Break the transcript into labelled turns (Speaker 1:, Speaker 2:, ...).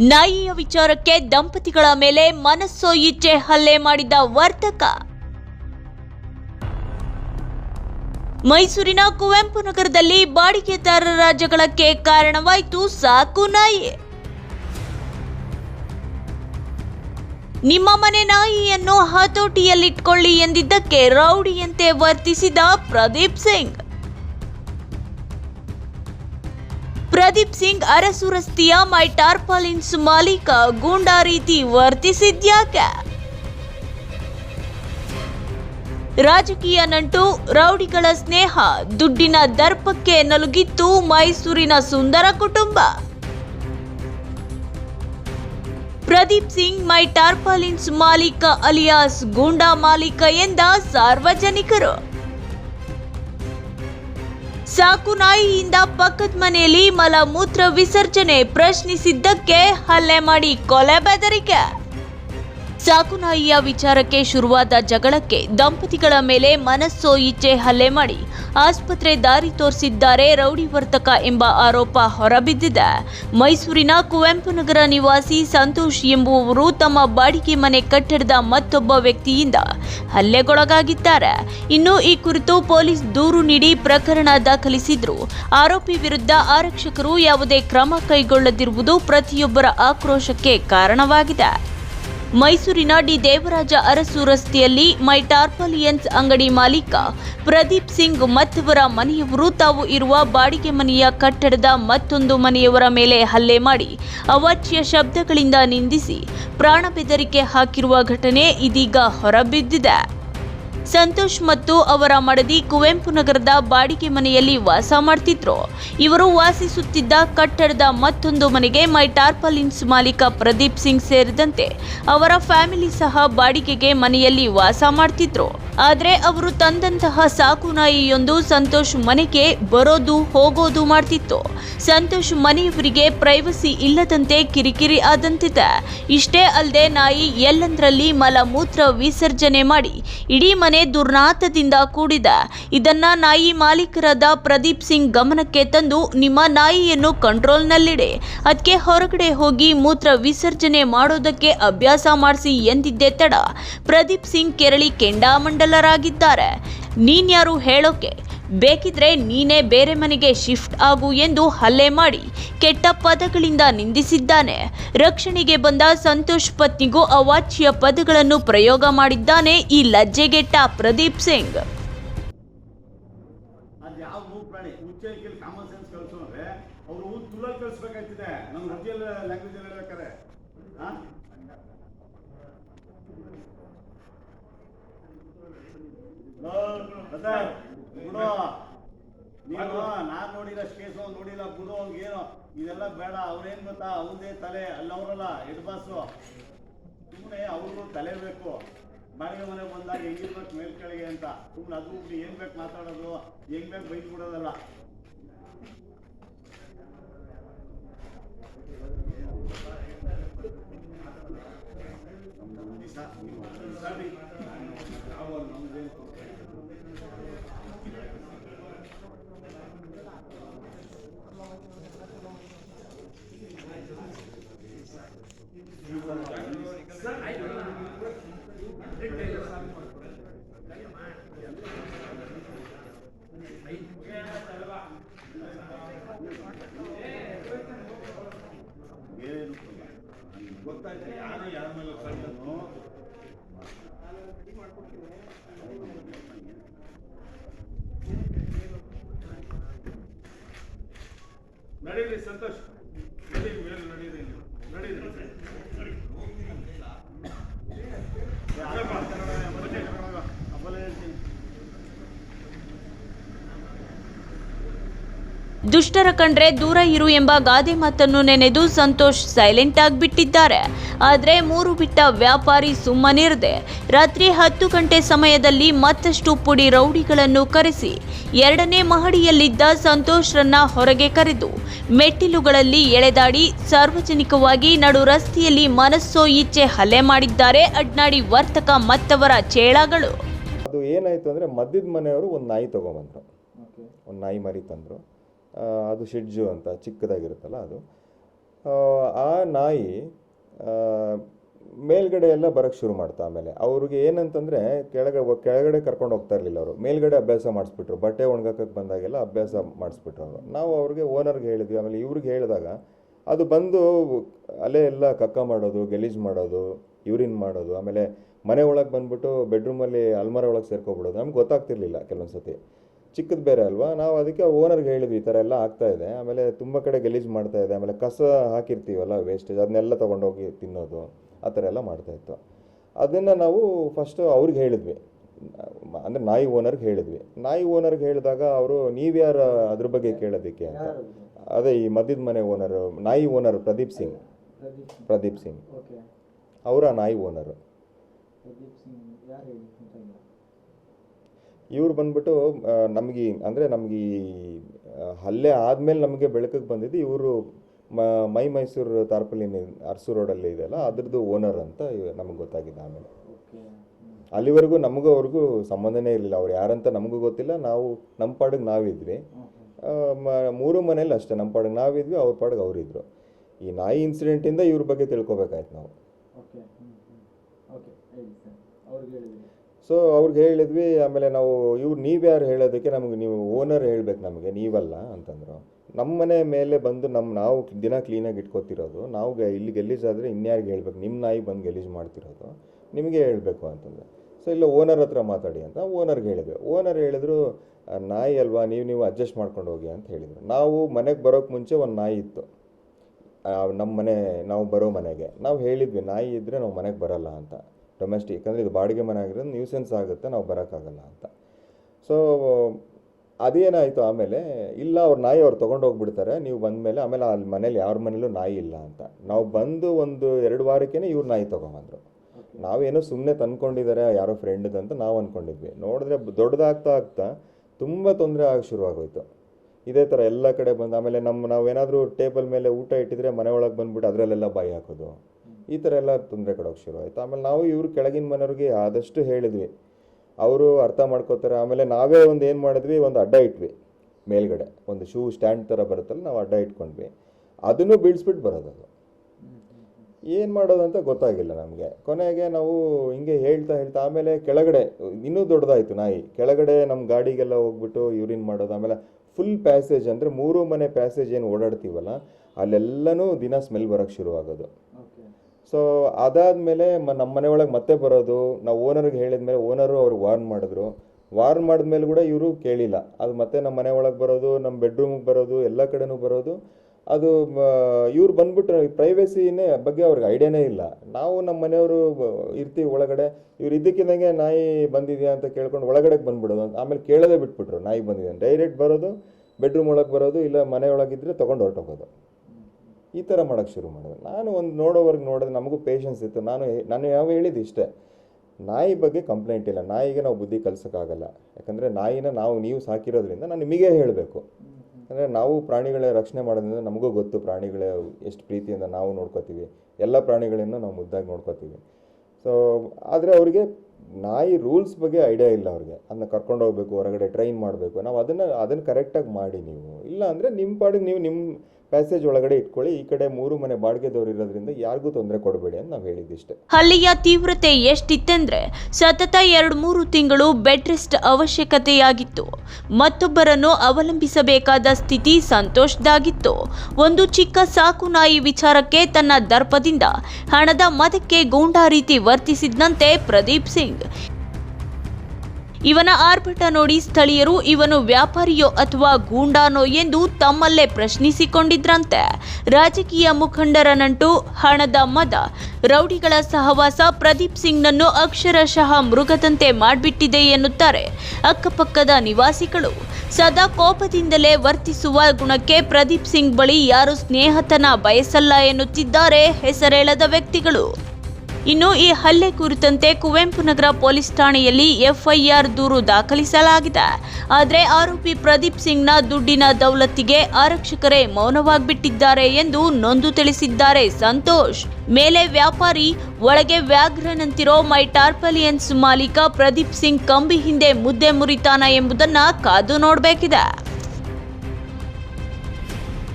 Speaker 1: ನಾಯಿಯ ವಿಚಾರಕ್ಕೆ ದಂಪತಿಗಳ ಮೇಲೆ ಮನಸ್ಸೋ ಇಚ್ಛೆ ಹಲ್ಲೆ ಮಾಡಿದ ವರ್ತಕ. ಮೈಸೂರಿನ ಕುವೆಂಪು ನಗರದಲ್ಲಿ ಬಾಡಿಗೆದಾರರ ಜಗಳಕ್ಕೆ ಕಾರಣವಾಯಿತು ಸಾಕು ನಾಯಿ. ನಿಮ್ಮ ಮನೆ ನಾಯಿಯನ್ನು ಹತೋಟಿಯಲ್ಲಿಟ್ಕೊಳ್ಳಿ ಎಂದಿದ್ದಕ್ಕೆ ರೌಡಿಯಂತೆ ವರ್ತಿಸಿದ ಪ್ರದೀಪ್ ಸಿಂಗ್. ಪ್ರದೀಪ್ ಸಿಂಗ್ ಅರಸು ರಸ್ತೆಯ ಮೈ ಟಾರ್ಪಾಲಿನ್ಸ್ ಮಾಲೀಕ ಗೂಂಡಾ ರೀತಿ ವರ್ತಿಸಿದ್ಯಾಕೆ? ರಾಜಕೀಯ ನಂಟು, ರೌಡಿಗಳ ಸ್ನೇಹ, ದುಡ್ಡಿನ ದರ್ಪಕ್ಕೆ ನಲುಗಿತ್ತು ಮೈಸೂರಿನ ಸುಂದರ ಕುಟುಂಬ. ಪ್ರದೀಪ್ ಸಿಂಗ್ ಮೈ ಟಾರ್ಪಾಲಿನ್ಸ್ ಮಾಲೀಕ ಅಲಿಯಾಸ್ ಗೂಂಡಾ ಮಾಲೀಕ ಎಂದ ಸಾರ್ವಜನಿಕರು. ಸಾಕು ನಾಯಿಯಿಂದ ಪಕ್ಕದ ಮನೆಯಲ್ಲಿ ಮಲಮೂತ್ರ ವಿಸರ್ಜನೆ ಪ್ರಶ್ನಿಸಿದ್ದಕ್ಕೆ ಹಲ್ಲೆ ಮಾಡಿ ಕೊಲೆ ಬೆದರಿಕೆ. ಸಾಕು ನಾಯಿಯ ವಿಚಾರಕ್ಕೆ ಶುರುವಾದ ಜಗಳಕ್ಕೆ ದಂಪತಿಗಳ ಮೇಲೆ ಮನಸ್ಸೋ ಇಚ್ಛೆ ಹಲ್ಲೆ ಮಾಡಿ ಆಸ್ಪತ್ರೆ ದಾರಿ ತೋರಿಸಿದ್ದಾರೆ ರೌಡಿ ವರ್ತಕ ಎಂಬ ಆರೋಪ ಹೊರಬಿದ್ದಿದೆ. ಮೈಸೂರಿನ ಕುವೆಂಪು ನಗರ ನಿವಾಸಿ ಸಂತೋಷ್ ಎಂಬುವವರು ತಮ್ಮ ಬಾಡಿಗೆ ಮನೆ ಕಟ್ಟಡದ ಮತ್ತೊಬ್ಬ ವ್ಯಕ್ತಿಯಿಂದ ಹಲ್ಲೆಗೊಳಗಾಗಿದ್ದಾರೆ. ಇನ್ನು ಈ ಕುರಿತು ಪೊಲೀಸ್ ದೂರು ನೀಡಿ ಪ್ರಕರಣ ದಾಖಲಿಸಿದ್ರು. ಆರೋಪಿ ವಿರುದ್ಧ ಆರಕ್ಷಕರು ಯಾವುದೇ ಕ್ರಮ ಕೈಗೊಳ್ಳದಿರುವುದು ಪ್ರತಿಯೊಬ್ಬರ ಆಕ್ರೋಶಕ್ಕೆ ಕಾರಣವಾಗಿದೆ. ಮೈಸೂರಿನ ಡಿ ದೇವರಾಜ ಅರಸು ರಸ್ತೆಯಲ್ಲಿ ಮೈ ಟಾರ್ಪಾಲಿಯನ್ಸ್ ಅಂಗಡಿ ಮಾಲೀಕ ಪ್ರದೀಪ್ ಸಿಂಗ್ ಮತ್ತವರ ಮನೆಯವರು ತಾವು ಇರುವ ಬಾಡಿಗೆ ಮನೆಯ ಕಟ್ಟಡದ ಮತ್ತೊಂದು ಮನೆಯವರ ಮೇಲೆ ಹಲ್ಲೆ ಮಾಡಿ ಅವಾಚ್ಯ ಶಬ್ದಗಳಿಂದ ನಿಂದಿಸಿ ಪ್ರಾಣ ಬೆದರಿಕೆ ಹಾಕಿರುವ ಘಟನೆ ಇದೀಗ ಹೊರಬಿದ್ದಿದೆ. ಸಂತೋಷ್ ಮತ್ತು ಅವರ ಮಡದಿ ಕುವೆಂಪು ನಗರದ ಬಾಡಿಗೆ ಮನೆಯಲ್ಲಿ ವಾಸ ಮಾಡ್ತಿದ್ರು. ಇವರು ವಾಸಿಸುತ್ತಿದ್ದ ಕಟ್ಟಡದ ಮತ್ತೊಂದು ಮನೆಗೆ ಮೈ ಟಾರ್ಪಲಿನ್ಸ್ ಮಾಲೀಕ ಪ್ರದೀಪ್ ಸಿಂಗ್ ಸೇರಿದಂತೆ ಅವರ ಫ್ಯಾಮಿಲಿ ಸಹ ಬಾಡಿಗೆಗೆ ಮನೆಯಲ್ಲಿ ವಾಸ ಮಾಡ್ತಿದ್ರು. ಆದ್ರೆ ಅವರು ತಂದಂತಹ ಸಾಕು ನಾಯಿಯೊಂದು ಸಂತೋಷ್ ಮನೆಗೆ ಬರೋದು, ಹೋಗೋದು ಮಾಡ್ತಿತ್ತು. ಸಂತೋಷ್ ಮನೆಯವರಿಗೆ ಪ್ರೈವಸಿ ಇಲ್ಲದಂತೆ ಕಿರಿಕಿರಿ ಆದಂತಿದೆ. ಇಷ್ಟೇ ಅಲ್ಲದೆ ನಾಯಿ ಎಲ್ಲಂದ್ರಲ್ಲಿ ಮಲಮೂತ್ರ ವಿಸರ್ಜನೆ ಮಾಡಿ ಇಡೀ ದುರ್ನಾತದಿಂದ ಕೂಡಿದೆ. ಇದನ್ನ ನಾಯಿ ಮಾಲೀಕರಾದ ಪ್ರದೀಪ್ ಸಿಂಗ್ ಗಮನಕ್ಕೆ ತಂದು ನಿಮ್ಮ ನಾಯಿಯನ್ನು ಕಂಟ್ರೋಲ್ನಲ್ಲಿಡಿ. ಅದಕ್ಕೆ ಹೊರಗಡೆ ಹೋಗಿ ಮೂತ್ರ ವಿಸರ್ಜನೆ ಮಾಡೋದಕ್ಕೆ ಅಭ್ಯಾಸ ಮಾಡಿಸಿ ಎಂದಿದ್ದೆ ತಡ. ಪ್ರದೀಪ್ ಸಿಂಗ್ ಕೆರಳಿ ಕೆಂಡಾಮಂಡಲರಾಗಿದ್ದಾರೆ. ನೀನ್ಯಾರು ಹೇಳೋಕೆ? ಬೇಕಿದ್ರೆ ನೀನೇ ಬೇರೆ ಮನೆಗೆ ಶಿಫ್ಟ್ ಆಗು ಎಂದು ಹಲ್ಲೆ ಮಾಡಿ ಕೆಟ್ಟ ಪದಗಳಿಂದ ನಿಂದಿಸಿದ್ದಾನೆ. ರಕ್ಷಣೆಗೆ ಬಂದ ಸಂತೋಷ್ ಪತ್ನಿಗೂ ಅವಾಚ್ಯ ಪದಗಳನ್ನು ಪ್ರಯೋಗ ಮಾಡಿದ್ದಾನೆ ಈ ಲಜ್ಜೆಗೆಟ್ಟ ಪ್ರದೀಪ್ ಸಿಂಗ್.
Speaker 2: ಬಿಡು. ನೀನು ನಾನ್ ನೋಡಿರೋ ಕೇಸು ನೋಡಿಲ್ಲ ಬಿಡು ಏನು, ಇದೆಲ್ಲ ಬೇಡ, ಅವ್ರೇನ್ ಗೊತ್ತಾ, ಅವ್ರದೇ ತಲೆ, ಅಲ್ಲವ್ರಲ್ಲ ಹೆಡ್ ಬಾಸು ಸುಮ್ಮನೆ ಅವ್ರಿಗೂ ತಲೆ ಬೇಕು. ಬಾಡಿಗೆ ಮನೆ ಬಂದಾಗ ಹೆಂಗಿರ್ಬೇಕು ಮೇಲ್ ಕೆಳಗೆ ಅಂತ. ಸುಮ್ಮನೆ ಅದು ಬಿಟ್ಟು ಏನ್ ಬೇಕು ಮಾತಾಡೋದು, ಹೆಂಗ್ ಬೇಕು ಬೈಕ್ ಬಿಡೋದಲ್ಲ. ನಮ್ದೊಂದ್ ದಿವ್ಸ ನೀವು ಒಂದ್ ದಿವ್ಸ ಬಿಡಿ. ನಾವು ನಮ್ದೇನ್ ತೊಂದ್ರೆ ಇಲ್ಲ. ಏನು ಗೊತ್ತಾಯ್ತು ಯಾರು ಯಾರ ಮೇಲೆ
Speaker 3: ನಡೀರಿ ಸಂತೋಷ್. ನಡೀರಿ ಮೇಲೆ ನಡೀರಿ ನಡೀರಿ.
Speaker 1: ದುಷ್ಟರ ಕಂಡ್ರೆ ದೂರ ಇರು ಎಂಬ ಗಾದೆ ಮಾತನ್ನು ನೆನೆದು ಸಂತೋಷ್ ಸೈಲೆಂಟ್ ಆಗಿಬಿಟ್ಟಿದ್ದಾರೆ ಆದರೆ ಮೂರು ಬಿಟ್ಟ ವ್ಯಾಪಾರಿ ಸುಮ್ಮನಿರದೆ. ರಾತ್ರಿ ಹತ್ತು ಗಂಟೆ ಸಮಯದಲ್ಲಿ ಮತ್ತಷ್ಟು ಪುಡಿ ರೌಡಿಗಳನ್ನು ಕರೆಸಿ ಎರಡನೇ ಮಹಡಿಯಲ್ಲಿದ್ದ ಸಂತೋಷ್ರನ್ನ ಹೊರಗೆ ಕರೆದು ಮೆಟ್ಟಿಲುಗಳಲ್ಲಿ ಎಳೆದಾಡಿ ಸಾರ್ವಜನಿಕವಾಗಿ ನಡು ರಸ್ತೆಯಲ್ಲಿ ಮನಸ್ಸೋ ಇಚ್ಛೆ ಹಲ್ಲೆ ಮಾಡಿದ್ದಾರೆ ಅಡ್ನಾಡಿ ವರ್ತಕ ಮತ್ತವರ ಚೇಳಗಳು.
Speaker 4: ಅದು ಏನಾಯಿತು ಅಂದರೆ ಮದ್ದಿದ ಮನೆಯವರು ಒಂದು ನಾಯಿ ತೊಗೊಂಬಂದರು. ಒಂದು ನಾಯಿ ಮರಿ ತಂದರು. ಅದು ಶಿಡ್ಜು ಅಂತ ಚಿಕ್ಕದಾಗಿರುತ್ತಲ್ಲ ಅದು. ಆ, ನಾಯಿ ಮೇಲ್ಗಡೆ ಎಲ್ಲ ಬರೋಕ್ಕೆ ಶುರು ಮಾಡ್ತಾ ಆಮೇಲೆ. ಅವ್ರಿಗೆ ಏನಂತಂದರೆ ಕೆಳಗೆ ಕೆಳಗಡೆ ಕರ್ಕೊಂಡು ಹೋಗ್ತಾ ಇರಲಿಲ್ಲ ಅವರು. ಮೇಲ್ಗಡೆ ಅಭ್ಯಾಸ ಮಾಡಿಸ್ಬಿಟ್ರು. ಬಟ್ಟೆ ಒಣಗಾಕಕ್ಕೆ ಬಂದಾಗೆಲ್ಲ ಅಭ್ಯಾಸ ಮಾಡಿಸ್ಬಿಟ್ರು ಅವರು. ನಾವು ಅವ್ರಿಗೆ ಓನರ್ಗೆ ಹೇಳಿದ್ವಿ. ಆಮೇಲೆ ಇವ್ರಿಗೆ ಹೇಳಿದಾಗ ಅದು ಬಂದು ಅಲ್ಲೇ ಎಲ್ಲ ಕಕ್ಕ ಮಾಡೋದು ಗಲೀಜು ಮಾಡೋದು ಯೂರಿನ್ ಮಾಡೋದು ಆಮೇಲೆ ಮನೆ ಒಳಗೆ ಬಂದ್ಬಿಟ್ಟು ಬೆಡ್ರೂಮಲ್ಲಿ ಅಲ್ಮಾರ ಒಳಗೆ ಸೇರ್ಕೊಬಿಡೋದು. ನಮ್ಗೆ ಗೊತ್ತಾಗ್ತಿರ್ಲಿಲ್ಲ ಕೆಲವೊಂದು ಸತಿ ಚಿಕ್ಕದು ಬೇರೆ ಅಲ್ವಾ? ನಾವು ಅದಕ್ಕೆ ಓನರ್ಗೆ ಹೇಳಿದ್ವಿ ಈ ಥರ ಎಲ್ಲ ಆಗ್ತಾ ಇದೆ. ಆಮೇಲೆ ತುಂಬ ಕಡೆ ಗಲೀಜು ಮಾಡ್ತಾ ಇದೆ. ಆಮೇಲೆ ಕಸ ಹಾಕಿರ್ತೀವಲ್ಲ ವೇಸ್ಟೇಜ್ ಅದನ್ನೆಲ್ಲ ತೊಗೊಂಡೋಗಿ ತಿನ್ನೋದು ಆ ಥರ ಎಲ್ಲ ಮಾಡ್ತಾಯಿತ್ತು ಅದನ್ನು ನಾವು ಫಸ್ಟು ಅವ್ರಿಗೆ ಹೇಳಿದ್ವಿ. ಅಂದರೆ ನಾಯಿ ಓನರ್ಗೆ ಹೇಳಿದ್ವಿ. ನಾಯಿ ಓನರ್ಗೆ ಹೇಳಿದಾಗ ಅವರು ನೀವ್ಯಾರು ಅದ್ರ ಬಗ್ಗೆ ಕೇಳೋದಕ್ಕೆ ಅಂತ? ಅದೇ ಈ ಮಧ್ಯದ ಮನೆ ಓನರ್ ನಾಯಿ ಓನರ್ ಪ್ರದೀಪ್ ಸಿಂಗ್.
Speaker 5: ಪ್ರದೀಪ್
Speaker 4: ಸಿಂಗ್.
Speaker 5: ಓಕೆ.
Speaker 4: ಅವರ ನಾಯಿ ಓನರು
Speaker 5: ಪ್ರದೀಪ್ ಸಿಂಗ್ ಯಾರು ಹೇಳಿ ಅಂತ ಇಲ್ಲ
Speaker 4: ಇವ್ರು ಬಂದ್ಬಿಟ್ಟು ನಮಗೆ ಅಂದರೆ ನಮಗೆ ಹಲ್ಲೆ ಆದಮೇಲೆ ನಮಗೆ ಬೆಳಕಿಗೆ ಬಂದಿದ್ದು ಇವರು ಮೈ ಮೈಸೂರು ತಾರ್ಪಲಿನ ಅರಸು ರೋಡಲ್ಲಿ ಇದೆಯಲ್ಲ ಅದ್ರದ್ದು ಓನರ್ ಅಂತ ನಮಗೆ ಗೊತ್ತಾಗಿದೆ ಆಮೇಲೆ. ಅಲ್ಲಿವರೆಗೂ ನಮಗೂ ಅವ್ರಿಗೂ ಸಂಬಂಧನೇ ಇರಲಿಲ್ಲ. ಅವ್ರು ಯಾರಂತ ನಮಗೂ ಗೊತ್ತಿಲ್ಲ. ನಾವು ನಮ್ಮ ಪಾಡಿಗೆ ನಾವಿದ್ವಿ. ಮ- ಮೂರು ಮನೇಲಿ ಅಷ್ಟೇ ನಮ್ಮ ಪಾಡಿಗೆ ನಾವಿದ್ವಿ ಅವ್ರ ಪಾಡಿಗೆ ಅವರಿದ್ದರು ಈ ನಾಯಿ ಇನ್ಸಿಡೆಂಟಿಂದ ಇವ್ರ ಬಗ್ಗೆ ತಿಳ್ಕೊಬೇಕಾಯ್ತು ನಾವು. ಸೊ ಅವ್ರಿಗೆ ಹೇಳಿದ್ವಿ ಆಮೇಲೆ ನಾವು ಇವ್ರು ನೀವ್ಯಾರು ಹೇಳೋದಕ್ಕೆ ನಮಗೆ ನೀವು ಓನರ್ ಹೇಳಬೇಕು ನಮಗೆ ನೀವಲ್ಲ ಅಂತಂದರು. ನಮ್ಮ ಮನೆ ಮೇಲೆ ಬಂದು ನಮ್ಮ ನಾವು ದಿನ ಕ್ಲೀನಾಗಿ ಇಟ್ಕೋತಿರೋದು ನಾವು ಇಲ್ಲಿ ಆದರೆ ಇನ್ಯಾರಿಗೆ ಹೇಳ್ಬೇಕು ನಿಮ್ಮ ನಾಯಿ ಬಂದು ಗಲೀಜು ಮಾಡ್ತಿರೋದು ನಿಮಗೆ ಹೇಳಬೇಕು ಅಂತಂದರೆ. ಸೊ ಇಲ್ಲ ಓನರ್ ಹತ್ರ ಮಾತಾಡಿ ಅಂತ ಓನರ್ಗೆ ಹೇಳಿದ್ವಿ. ಓನರ್ ಹೇಳಿದ್ರು "ಆ, ನಾಯಿ ಅಲ್ವಾ ನೀವು ನೀವು ಅಡ್ಜಸ್ಟ್ ಮಾಡ್ಕೊಂಡು ಹೋಗಿ ಅಂತ ಹೇಳಿದರು. ನಾವು ಮನೆಗೆ ಬರೋಕ್ಕೆ ಮುಂಚೆ ಒಂದು ನಾಯಿ ಇತ್ತು. ನಮ್ಮ ಮನೆ ನಾವು ಬರೋ ಮನೆಗೆ. ನಾವು ಹೇಳಿದ್ವಿ ನಾಯಿ ಇದ್ದರೆ ನಾವು ಮನೆಗೆ ಬರಲ್ಲ ಅಂತ. ಡೊಮೆಸ್ಟಿಕ್ ಯಾಕಂದರೆ ಇದು ಬಾಡಿಗೆ ಮನೆ ಆಗಿರೋದು ನ್ಯೂಸೆನ್ಸ್ ಆಗುತ್ತೆ, ನಾವು ಬರೋಕ್ಕಾಗಲ್ಲ ಅಂತ. ಸೊ ಅದೇನಾಯಿತು ಆಮೇಲೆ, ಇಲ್ಲ, ಅವ್ರ ನಾಯಿ ಅವ್ರು ತೊಗೊಂಡು ಹೋಗ್ಬಿಡ್ತಾರೆ, ನೀವು ಬಂದಮೇಲೆ, ಆಮೇಲೆ ಅಲ್ಲಿ ಮನೇಲಿ ಯಾರ ಮನೇಲೂ ನಾಯಿ ಇಲ್ಲ ಅಂತ. ನಾವು ಬಂದು ಒಂದು ಎರಡು ವಾರಕ್ಕೇ ಇವ್ರು ನಾಯಿ ತೊಗೊಂಬಂದರು. ನಾವೇನೋ ಸುಮ್ಮನೆ ತಂದ್ಕೊಂಡಿದ್ದಾರೆ ಯಾರೋ ಫ್ರೆಂಡ್ದು ಅಂತ ನಾವು ಅಂದ್ಕೊಂಡಿದ್ವಿ ನೋಡಿದ್ರೆ ದೊಡ್ಡದಾಗ್ತಾ ಆಗ್ತಾ ತುಂಬ ತೊಂದರೆ ಆಗ ಶುರುವಾಗೋಯಿತು. ಇದೇ ಥರ ಎಲ್ಲ ಕಡೆ ಬಂದು, ಆಮೇಲೆ ನಮ್ಮ ನಾವೇನಾದರೂ ಟೇಬಲ್ ಮೇಲೆ ಊಟ ಇಟ್ಟಿದ್ರೆ ಮನೆ ಒಳಗೆ ಬಂದ್ಬಿಟ್ಟು ಅದರಲ್ಲೆಲ್ಲ ಬಾಯಿ ಹಾಕೋದು. ಈ ಥರ ಎಲ್ಲ ತೊಂದರೆ ಕೊಡೋಕೆ ಶುರು ಆಯಿತು. ಆಮೇಲೆ ನಾವು ಇವರು ಕೆಳಗಿನ ಮನೆಯವ್ರಿಗೆ ಆದಷ್ಟು ಹೇಳಿದ್ವಿ. ಅವರು ಅರ್ಥ ಮಾಡ್ಕೋತಾರೆ. ಆಮೇಲೆ ನಾವೇ ಒಂದು ಏನು ಮಾಡಿದ್ವಿ? ಒಂದು ಅಡ್ಡ ಇಟ್ವಿ. ಮೇಲ್ಗಡೆ. ಒಂದು ಶೂ ಸ್ಟ್ಯಾಂಡ್ ಥರ ಬರುತ್ತಲ್ಲ, ನಾವು ಅಡ್ಡ ಇಟ್ಕೊಂಡ್ವಿ. ಅದನ್ನು ಬೀಳ್ಸ್ಬಿಟ್ಟು ಬರೋದು ಏನು ಮಾಡೋದು ಅಂತ ಗೊತ್ತಾಗಿಲ್ಲ ನಮಗೆ. ಕೊನೆಗೆ ನಾವು ಹಿಂಗೆ ಹೇಳ್ತಾ ಹೇಳ್ತಾ, ಆಮೇಲೆ ಕೆಳಗಡೆ, ಇನ್ನೂ ದೊಡ್ಡದಾಯಿತು ನಾಯಿ. ಕೆಳಗಡೆ ನಮ್ಮ ಗಾಡಿಗೆಲ್ಲ ಹೋಗ್ಬಿಟ್ಟು ಯೂರಿನ್ ಮಾಡೋದು, ಆಮೇಲೆ ಫುಲ್ ಪ್ಯಾಸೇಜ್ ಅಂದರೆ ಮೂರು ಮನೆ ಪ್ಯಾಸೇಜ್ ಏನು ಓಡಾಡ್ತೀವಲ್ಲ, ಅಲ್ಲೆಲ್ಲನೂ ದಿನ ಸ್ಮೆಲ್ ಬರೋಕ್ಕೆ
Speaker 5: ಶುರುವಾಗೋದು.
Speaker 4: ಸೊ ಅದಾದಮೇಲೆ ಮ ನಮ್ಮ ಮನೆ ಒಳಗೆ ಮತ್ತೆ ಬರೋದು, ನಾವು ಓನರ್ಗೆ ಹೇಳಿದ್ಮೇಲೆ ಓನರು ಅವ್ರಿಗೆ ವಾರ್ನ್ ಮಾಡಿದ್ರು. ವಾರ್ನ್ ಮಾಡಿದ್ಮೇಲೆ ಕೂಡ ಇವರು ಕೇಳಿಲ್ಲ. ಅದು ಮತ್ತೆ ನಮ್ಮ ಮನೆ ಒಳಗೆ ಬರೋದು, ನಮ್ಮ ಬೆಡ್ರೂಮಿಗೆ ಬರೋದು, ಎಲ್ಲ ಕಡೆನೂ ಬರೋದು. ಅದು ಇವ್ರು ಬಂದ್ಬಿಟ್ಟು ಪ್ರೈವೇಸಿನೇ ಬಗ್ಗೆ ಅವ್ರಿಗೆ ಐಡಿಯಾನೇ ಇಲ್ಲ. ನಾವು ನಮ್ಮ ಮನೆಯವರು ಇರ್ತೀವಿ ಒಳಗಡೆ. ಇವ್ರು ಇದ್ದಕ್ಕಿದ್ದಂಗೆ ನಾಯಿ ಬಂದಿದೆಯಾ ಅಂತ ಕೇಳ್ಕೊಂಡು ಒಳಗಡೆಗೆ ಬಂದ್ಬಿಡೋದು ಆಮೇಲೆ ಕೇಳೋದೇ ಬಿಟ್ಬಿಟ್ರು ನಾಯಿ ಬಂದಿದೆ ಡೈರೆಕ್ಟ್ ಬರೋದು ಬೆಡ್ರೂಮ್ ಒಳಗೆ ಬರೋದು, ಇಲ್ಲ ಮನೆ ಒಳಗಿದ್ರೆ ತೊಗೊಂಡು ಹೊರಟೋಗೋದು. ಈ ಥರ ಮಾಡೋಕ್ಕೆ ಶುರು ಮಾಡಿದೆ ನಾನು ಒಂದು ನೋಡೋವರೆಗೆ ನೋಡಿದ್ರೆ ನಮಗೂ ಪೇಷನ್ಸ್ ಇತ್ತು. ನಾನು ನಾನು ಯಾವ ಹೇಳಿದ್ದು ಇಷ್ಟೇ, ನಾಯಿ ಬಗ್ಗೆ ಕಂಪ್ಲೇಂಟ್ ಇಲ್ಲ. ನಾಯಿಗೆ ನಾವು ಬುದ್ಧಿ ಕಲಿಸೋಕ್ಕಾಗಲ್ಲ ಯಾಕಂದರೆ ನಾಯಿನ ನಾವು, ನೀವು ಸಾಕಿರೋದ್ರಿಂದ ನಾನು ನಿಮಗೆ ಹೇಳಬೇಕು. ಅಂದರೆ ನಾವು ಪ್ರಾಣಿಗಳ ರಕ್ಷಣೆ ಮಾಡೋದ್ರಿಂದ ನಮಗೂ ಗೊತ್ತು ಪ್ರಾಣಿಗಳ ಎಷ್ಟು ಪ್ರೀತಿಯಿಂದ ನಾವು ನೋಡ್ಕೋತೀವಿ. ಎಲ್ಲ ಪ್ರಾಣಿಗಳನ್ನು ನಾವು ಮುದ್ದಾಗಿ ನೋಡ್ಕೋತೀವಿ. ಸೊ ಆದರೆ ಅವರಿಗೆ ನಾಯಿ ರೂಲ್ಸ್ ಬಗ್ಗೆ ಐಡಿಯಾ ಇಲ್ಲ ಅವ್ರಿಗೆ. ಅದನ್ನ ಕರ್ಕೊಂಡು ಹೋಗ್ಬೇಕು, ಹೊರಗಡೆ ಟ್ರೈನ್ ಮಾಡಬೇಕು. ನಾವು ಅದನ್ನು ಅದನ್ನು ಕರೆಕ್ಟಾಗಿ ಮಾಡಿ ನೀವು. ಇಲ್ಲ ಅಂದರೆ ನಿಮ್ಮ ಪಾಡಿಗೆ ನೀವು ನಿಮ್ಮ ಪ್ಯಾಸೇಜ್ ಒಳಗಡೆ ಇಟ್ಕೊಳ್ಳಿ. ಈ ಕಡೆ ಮೂರು ಮನೆ ಬಾಡಿಗೆದವರು ಇರೋದ್ರಿಂದ ಯಾರಿಗೂ ತೊಂದರೆ ಕೊಡಬೇಡಿ ಅಂತ ನಾವು ಹೇಳಿದ್ದಿಷ್ಟೇ
Speaker 1: ಹಲ್ಲಿಯ ತೀವ್ರತೆ ಎಷ್ಟಿತ್ತೆಂದ್ರೆ ಸತತ ಎರಡು ಮೂರು ತಿಂಗಳು ಬೆಡ್ ರೆಸ್ಟ್ ಅವಶ್ಯಕತೆಯಾಗಿತ್ತು. ಮತ್ತೊಬ್ಬರನ್ನು ಅವಲಂಬಿಸಬೇಕಾದ ಸ್ಥಿತಿ ಸಂತೋಷದಾಗಿತ್ತು. ಒಂದು ಚಿಕ್ಕ ಸಾಕು ನಾಯಿ ವಿಚಾರಕ್ಕೆ ತನ್ನ ದರ್ಪದಿಂದ ಹಣದ ಮದಕ್ಕೆ ಗೂಂಡಾ ರೀತಿ ವರ್ತಿಸಿದ್ದಂತೆ ಪ್ರದೀಪ್ ಸಿಂಗ್. ಇವನ ಆರ್ಭಟ ನೋಡಿ ಸ್ಥಳೀಯರು ಇವನು ವ್ಯಾಪಾರಿಯೋ ಅಥವಾ ಗೂಂಡಾನೋ ಎಂದು ತಮ್ಮಲ್ಲೇ ಪ್ರಶ್ನಿಸಿಕೊಂಡಿದ್ರಂತೆ. ರಾಜಕೀಯ ಮುಖಂಡರ ನಂಟು ಹಣದ ಮದ. ರೌಡಿಗಳ ಸಹವಾಸ ಪ್ರದೀಪ್ ಸಿಂಗ್ನನ್ನು ಅಕ್ಷರಶಃ ಮೃಗದಂತೆ ಮಾಡಿಬಿಟ್ಟಿದೆ ಎನ್ನುತ್ತಾರೆ ಅಕ್ಕಪಕ್ಕದ ನಿವಾಸಿಗಳು. ಸದಾ ಕೋಪದಿಂದಲೇ ವರ್ತಿಸುವ ಗುಣಕ್ಕೆ ಪ್ರದೀಪ್ ಸಿಂಗ್ ಬಳಿ ಯಾರು ಸ್ನೇಹತನ ಬಯಸಲ್ಲ ಎನ್ನುತ್ತಿದ್ದಾರೆ ಹೆಸರೇಳದ ವ್ಯಕ್ತಿಗಳು. ಇನ್ನು ಈ ಹಲ್ಲೆ ಕುರಿತಂತೆ ಕುವೆಂಪು ನಗರ ಪೊಲೀಸ್ ಠಾಣೆಯಲ್ಲಿ ಎಫ್ಐಆರ್ ದೂರು ದಾಖಲಿಸಲಾಗಿದೆ. ಆದರೆ ಆರೋಪಿ ಪ್ರದೀಪ್ ಸಿಂಗ್ನ ದುಡ್ಡಿನ ದೌಲತ್ತಿಗೆ ಆರಕ್ಷಕರೇ ಮೌನವಾಗಿಬಿಟ್ಟಿದ್ದಾರೆ ಎಂದು ನೊಂದು ತಿಳಿಸಿದ್ದಾರೆ ಸಂತೋಷ್. ಮೇಲೆ ವ್ಯಾಪಾರಿ, ಒಳಗೆ ವ್ಯಾಘ್ರನಂತಿರೋ ಮೈ ಟಾರ್ಪಲಿಯನ್ಸ್ ಮಾಲೀಕ ಪ್ರದೀಪ್ ಸಿಂಗ್ ಕಂಬಿ ಹಿಂದೆ ಮುದ್ದೆ ಮುರಿತಾನ ಎಂಬುದನ್ನ ಕಾದು ನೋಡಬೇಕಿದೆ.